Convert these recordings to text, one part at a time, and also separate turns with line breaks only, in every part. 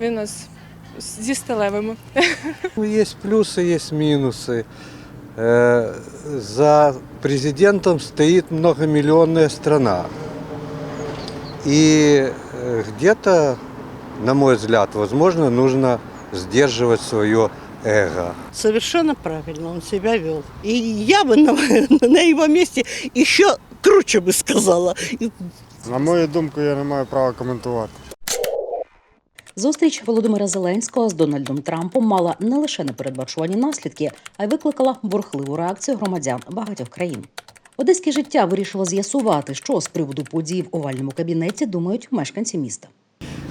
Він у нас зі сталевими.
Ну, Есть плюсы, есть минусы. Э, За президентом стоит многомиллионная страна. И э, где-то, на мой взгляд, возможно, нужно сдерживать свое эго.
Совершенно правильно он себя вел. И я бы на, на его месте еще круче бы сказала.
На мою думку, я не маю права коментувати.
Зустріч Володимира Зеленського з Дональдом Трампом мала не лише непередбачувані наслідки, а й викликала бурхливу реакцію громадян багатьох країн. Одеське життя вирішило з'ясувати, що з приводу подій в овальному кабінеті думають мешканці міста.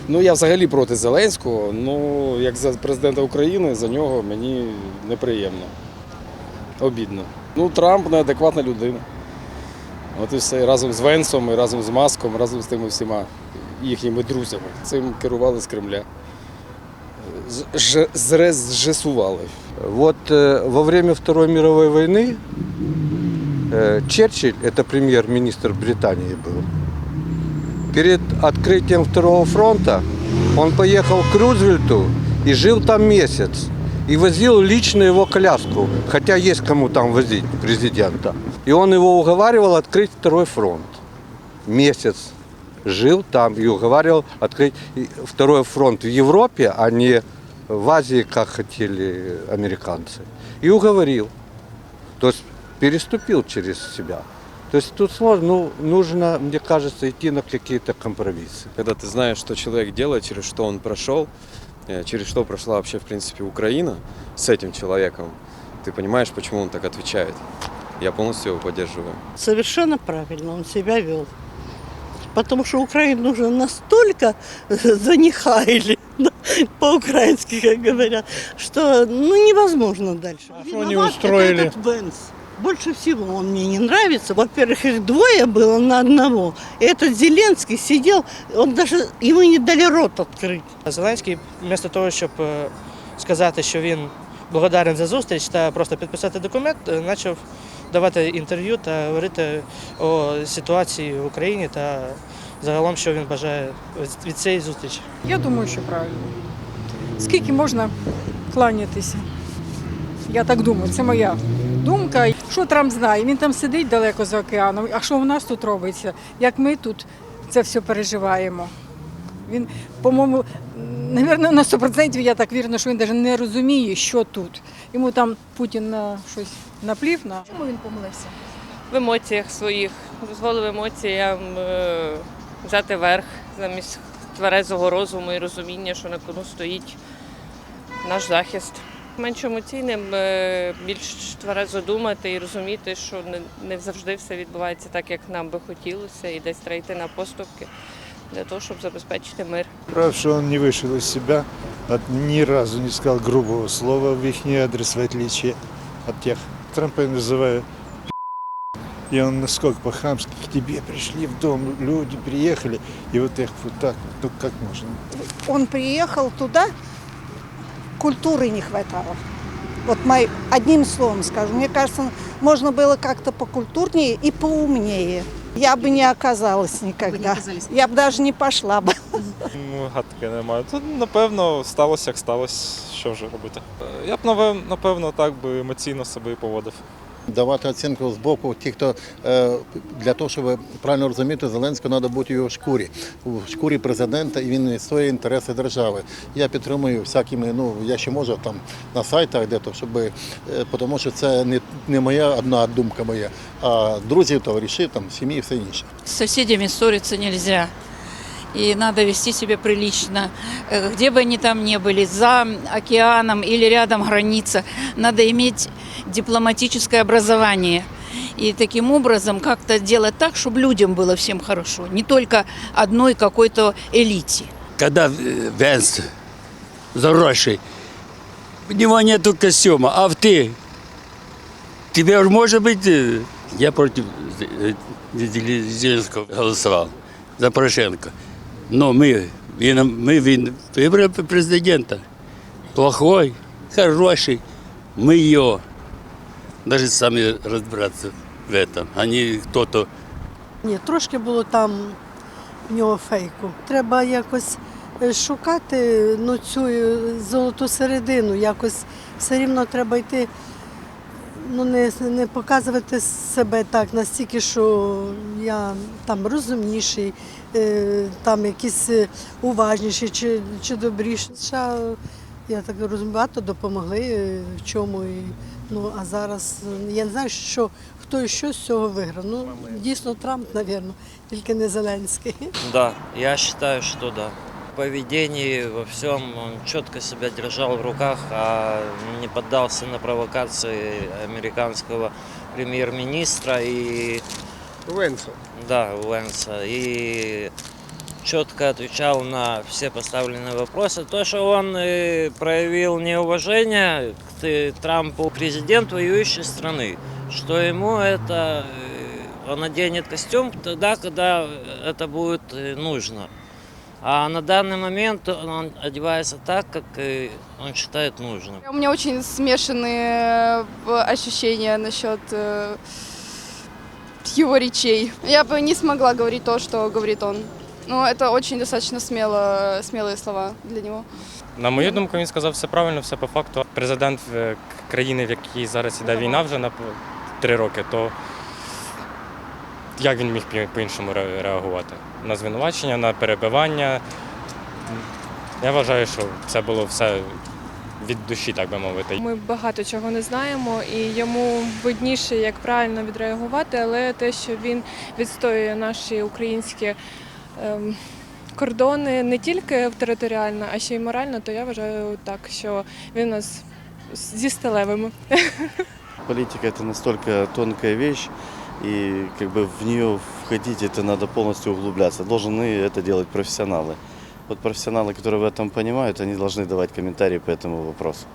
Ну я взагалі проти Зеленського. Ну як за президента України, за нього мені неприємно. Обідно. Ну, Трамп неадекватна людина. От і все. Разом з Венсом, і разом з Маском, разом з тими всіма їхніми друзями. Цим керували з Кремля. З- ж- зре- Зжесували.
Вот э, во время Второй мировой войны э, Черчилль, это премьер-министр Британии был, перед открытием Второго фронта он поехал к Рузвельту и жил там месяц. И возил лично его коляску, хотя есть кому там возить президента. И он его уговаривал открыть Второй фронт. Месяц Жил там и уговаривал открыть Второй фронт в Европе, а не в Азии, как хотели американцы. И уговорил. То есть переступил через себя. То есть тут сложно, ну, нужно, мне кажется, идти на какие-то компромиссы.
когда ты знаешь, что человек делает, через что он прошел, э, через что прошла вообще, в принципе, Украина с этим человеком, ты понимаешь, почему он так отвечает. Я полностью его поддерживаю.
Совершенно правильно он себя вел. Потому что Украину уже настолько занихаяли, по-украински, как говорят, что ну, невозможно дальше.
А что они
Виноват
устроили?
Этот Венс. Больше всего он мне не нравится. Во-первых, их двое было на одного. И этот Зеленский сидел, он даже, ему не дали рот открыть.
Зеленський, вместо того, щоб е, сказати, що він благодарен за зустріч та просто підписати документ, е, почав давати інтерв'ю та говорити о ситуації в Україні та загалом, що він бажає від- цієї зустрічі.
Я думаю, що правильно. Скільки можна кланятися? Я так думаю, це моя думка. Що Трамп знає? Він там сидить далеко за океаном. А що в нас тут робиться? Як ми тут це все переживаємо? Він, по-моєму, напевно, на 100% я так вірю, що він навіть не розуміє, що тут. Йому там Путін на щось наплів на.
Чому він помилився? В емоціях своїх. Дозволив емоціям е, взяти верх замість тверезого розуму і розуміння, що на кону стоїть наш захист. Менш емоційним, е, більш тверезо думати і розуміти, що не, не завжди все відбувається так, як нам би хотілося, і десь треба йти на поступки для того, щоб забезпечити мир.
Прав, что он не вышел из себя, от, ни разу не сказал грубого слова в их адрес, в отличие от тех. Трампа я называю и он насколько по-хамски к тебе пришли в дом, люди приехали, и вот их вот так, ну как можно?
он приехал туда, культуры не хватало. Вот мой, одним словом скажу, мне кажется, можно было как-то покультурнее и поумнее. Я бы не оказалась никогда. Я бы даже не пошла бы.
Ну, гадки немає. Тут, напевно, сталося, як сталося. Що вже робити? Е, Я б, напев- напевно, так би емоційно себе і поводив.
давати оцінку з боку ті, хто е, для того, щоб правильно розуміти, Зеленського треба бути в його шкурі, в шкурі президента, і він відстоює інтереси держави. Я підтримую всякими, ну я ще можу там на сайтах, де то, щоб е, тому що це не, не моя одна думка моя, а друзів, товаришів, там сім'ї, все інше.
С соседями ссориться нельзя. И надо вести себя прилично. Э, Где бы они там ни были, за океаном или рядом граница, надо иметь дипломатическое образование. И таким образом как-то делать так, чтобы людям было всем хорошо, не только одной какой-то элите.
Когда Венс заросший, него нету костюма, а ты, тебе может быть, э, я против э, Зеленского голосовал, за Порошенко. Но мы, він- мы він- выбрали президента. Плохой, хороший, мы ее. Даже сами разбираться в этом, а не кто-то
Ні, трошки було там в нього фейку. Треба якось е, шукати ну, цю е, золоту середину. Якось все рівно треба йти, ну не, не показувати себе так настільки, що я там розумніший, е, там якийсь е, уважніший чи, чи добріший. Я так розумію, багато допомогли е, в чому. І, ну, а зараз е, я не знаю, що, хто і що з цього виграв. Ну, дійсно, Трамп, мабуть, тільки не Зеленський.
Да, я считаю, что да. Поведении во всем он четко себя держал в руках, а не поддался на провокации американского премьер-министра и
Венса.
да, Уэнса. И четко отвечал на все поставленные вопросы. То, что он э, проявил неуважение к Трампу, президент воюющей страны, что ему это э, он наденет костюм тогда, когда это будет нужно. А на данный момент он одевается так, как э, он считает нужным.
У меня очень смешанные э, ощущения насчет э, его речей. Я бы не смогла говорить то, что говорит он. Но это очень достаточно смело, смелые слова для него.
На мою думку, він сказав все правильно, все по факту. Президент в країни, в якій зараз іде війна вже на п- три роки, то як він міг по-іншому реагувати? На звинувачення, на перебивання. Я вважаю, що це було все від душі, так би мовити.
Ми багато чого не знаємо, і йому видніше, як правильно відреагувати, але те, що він відстоює наші українські ем, кордони не тільки територіально, а ще й морально, то я вважаю так, що він у нас зі сталевими.
Политика это настолько тонкая вещь, и как бы в нее входить это надо полностью углубляться. Должны это делать профессионалы. Вот профессионалы, которые в этом понимают, они должны давать комментарии по этому вопросу.